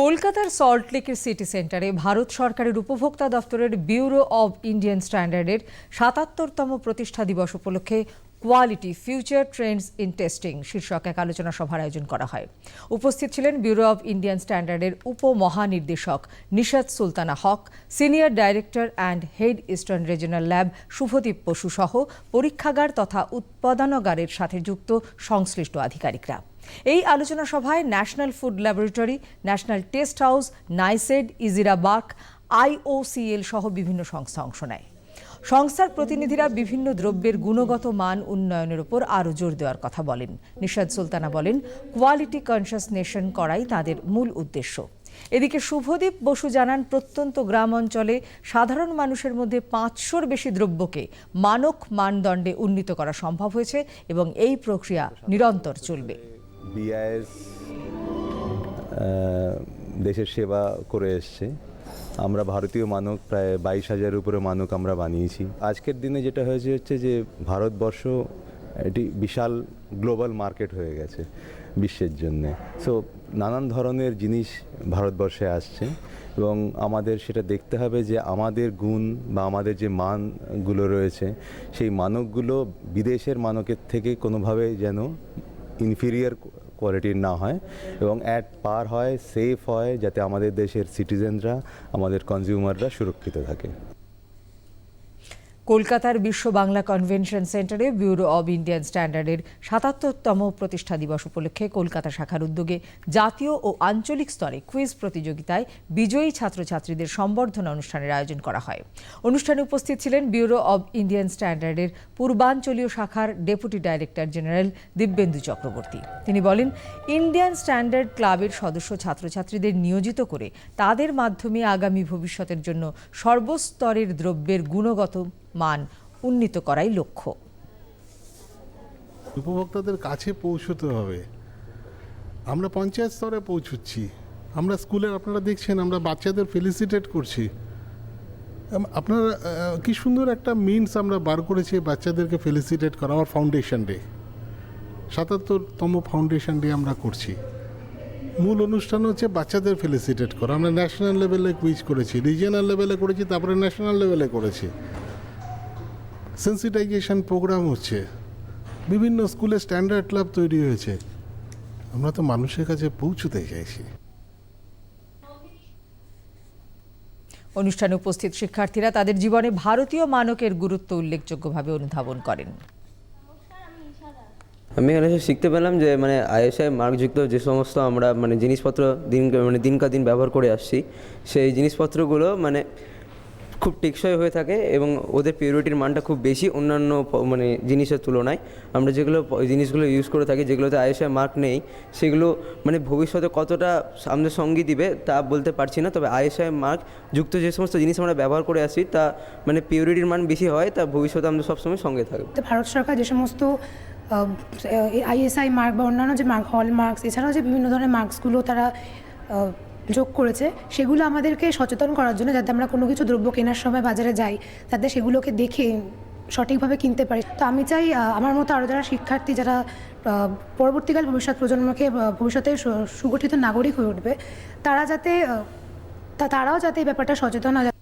কলকাতার সল্টলেকের সিটি সেন্টারে ভারত সরকারের উপভোক্তা দপ্তরের ব্যুরো অব ইন্ডিয়ান স্ট্যান্ডার্ডের সাতাত্তরতম প্রতিষ্ঠা দিবস উপলক্ষে quality future trends in testing শীর্ষক এক আলোচনা সভার আয়োজন করা হয়। উপস্থিত ছিলেন ব্যুরো অব ইন্ডিয়ান স্ট্যান্ডার্ডের উপমহানির্দেশক Nishad Sultana Haque senior director and head eastern regional lab Subhadip Basu সহ পরীক্ষাগার তথা উৎপাদনাগারের সাথে যুক্ত সংশ্লিষ্ট আধিকারিকরা। এই আলোচনা সভায় national food laboratory national test house NICED ইজিরাবাক IOCL সহ বিভিন্ন সংস্থা অংশ নেয়। সংস্থার প্রতিনিধিরা বিভিন্ন দ্রব্যের গুণগত মান উন্নয়নের উপর আরও জোর দেওয়ার কথা বলেন। নিশাদ সুলতানা বলেন কোয়ালিটি কনসাস নেশন করাই তাদের মূল উদ্দেশ্য। এদিকে শুভদীপ বসু জানান, প্রত্যন্ত গ্রাম অঞ্চলে সাধারণ মানুষের মধ্যে পাঁচশোর বেশি দ্রব্যকে মানক মানদণ্ডে উন্নীত করা সম্ভব হয়েছে এবং এই প্রক্রিয়া নিরন্তর চলবে। দেশের সেবা করে এসছে। আমরা ভারতীয় মানক প্রায় বাইশ হাজারের উপরে মানক আমরা বানিয়েছি। আজকের দিনে যেটা হয়েছে হচ্ছে যে, ভারতবর্ষ এটি বিশাল গ্লোবাল মার্কেট হয়ে গেছে বিশ্বের জন্যে। সো নানান ধরনের জিনিস ভারতবর্ষে আসছে এবং আমাদের সেটা দেখতে হবে যে, আমাদের গুণ বা আমাদের যে মানগুলো রয়েছে, সেই মানকগুলো বিদেশের মানকের থেকে কোনোভাবে যেন ইনফিরিয়ার কোয়ালিটির না হয় এবং অ্যাট পার হয় সেফ হয়, যাতে আমাদের দেশের সিটিজেনরা আমাদের কনজিউমাররা সুরক্ষিত থাকে। কলকাতার বিশ্ব বাংলা কনভেনশন সেন্টারে ব্যুরো অব ইন্ডিয়ান স্ট্যান্ডার্ডের সাতাত্তরতম প্রতিষ্ঠা দিবস উপলক্ষে কলকাতা শাখার উদ্যোগে জাতীয় ও আঞ্চলিক স্তরে কুইজ প্রতিযোগিতায় বিজয়ী ছাত্রছাত্রীদের সম্বর্ধনা অনুষ্ঠানের আয়োজন করা হয়। অনুষ্ঠানে উপস্থিত ছিলেন ব্যুরো অব ইন্ডিয়ান স্ট্যান্ডার্ডের পূর্বাঞ্চলীয় শাখার deputy director general Dibyendu Chakraborty. তিনি বলেন, ইন্ডিয়ান স্ট্যান্ডার্ড ক্লাবের সদস্য ছাত্রছাত্রীদের নিয়োজিত করে তাদের মাধ্যমে আগামী ভবিষ্যতের জন্য সর্বস্তরের দ্রব্যের গুণগত মান উন্নীত করাই লক্ষ্য। উপভোক্তাদের কাছে পৌঁছতে হবে। আমরা পঞ্চায়েত স্তরে পৌঁছচ্ছি। আমরা স্কুলে, আপনারা দেখছেন, আমরা বাচ্চাদের ফেলিসিটেট করছি। আপনারা কি সুন্দর একটা মিনস আমরা বার করেছি বাচ্চাদেরকে ফেলিসিটেট করা, আমার ফাউন্ডেশন ডে সাতাত্তরতম ফাউন্ডেশন ডে আমরা করছি। মূল অনুষ্ঠান হচ্ছে বাচ্চাদের ফেলিসিটেট করা। আমরা ন্যাশনাল লেভেলে কুইজ করেছি রিজিয়নাল লেভেলে করেছি, তারপরে ন্যাশনাল লেভেলে করেছি। সেন্সিটাইজেশন প্রোগ্রাম হচ্ছে। বিভিন্ন স্কুলে স্ট্যান্ডার্ড ক্লাব তৈরি হয়েছে। আমরা তো মানুষের কাছে পৌঁছতে চাইছি। অনুষ্ঠানে উপস্থিত শিক্ষার্থীরা তাদের জীবনে ভারতীয় মানকের গুরুত্ব উল্লেখযোগ্যভাবে অনুধাবন করেন। আমি এখানে এসে শিখতে পেলাম যে মানে আইএসআই মার্কযুক্ত যে সমস্ত আমরা মানে জিনিসপত্র দিন মানে দিনকা দিন ব্যবহার করে আসছি সেই জিনিসপত্রগুলো মানে খুব টেকসই হয়ে থাকে এবং ওদের পিউরিটির মানটা খুব বেশি অন্যান্য মানে জিনিসের তুলনায়। আমরা যেগুলো জিনিসগুলো ইউজ করে থাকি, যেগুলোতে আইএসআই মার্ক নেই, সেগুলো মানে ভবিষ্যতে কতটা আমাদের সঙ্গী দিবে তা বলতে পারছি না। তবে আইএসআই মার্ক যুক্ত যে সমস্ত জিনিস আমরা ব্যবহার করে আসি, তা মানে পিউরিটির মান বেশি হয়, তা ভবিষ্যতে আমরা সবসময় সঙ্গে থাকবে। ভারত সরকার যে সমস্ত আইএসআই মার্ক বা অন্যান্য যে মার্ক হল মার্কস এছাড়াও যে বিভিন্ন ধরনের মার্কসগুলো তারা যোগ করেছে, সেগুলো আমাদেরকে সচেতন করার জন্য যাতে আমরা কোনো কিছু দ্রব্য কেনার সময় বাজারে যাই যাতে সেগুলোকে দেখে সঠিকভাবে কিনতে পারি। তো আমি চাই আমার মতো আরও যারা শিক্ষার্থী যারা পরবর্তীকাল ভবিষ্যৎ প্রজন্মকে ভবিষ্যতে সুগঠিত নাগরিক হয়ে উঠবে, তারা যাতে তারাও যাতে এই ব্যাপারটা সচেতন হয়।